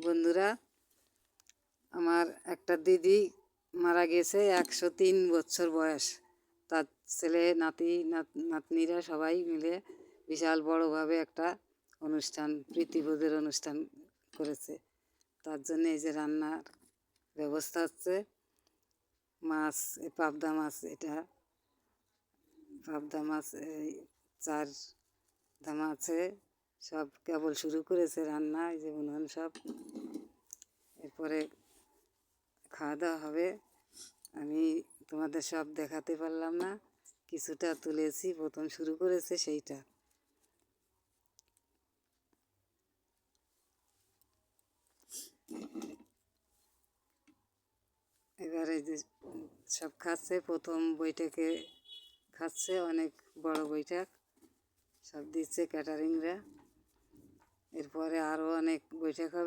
বন্ধুরা, আমার একটা দিদি মারা গেছে, একশো তিন বছর বয়স। তার ছেলে, নাতি, নাত- নাতনিরা সবাই মিলে বিশাল বড়োভাবে একটা অনুষ্ঠান প্রীতিবোধের অনুষ্ঠান করেছে। তার জন্য এই যে রান্নার ব্যবস্থা হচ্ছে, মাছ পাবদা মাছ, এটা পাবদা মাছ চার দাম আছে, সব কেবল শুরু করেছে রান্না, এই যে উনুন সব। এরপরে খাওয়া দাওয়া হবে। আমি তোমাদের সব দেখাতে পারলাম না। কিছুটা তুলেছি, প্রথম শুরু করেছে সেইটা। এবারে যে সব খাচ্ছে, প্রথম বইটাকে খাচ্ছে, অনেক বড় বৈঠক। সব দিচ্ছে ক্যাটারিংরা এরপরে আরও অনেক বৈঠক হবে।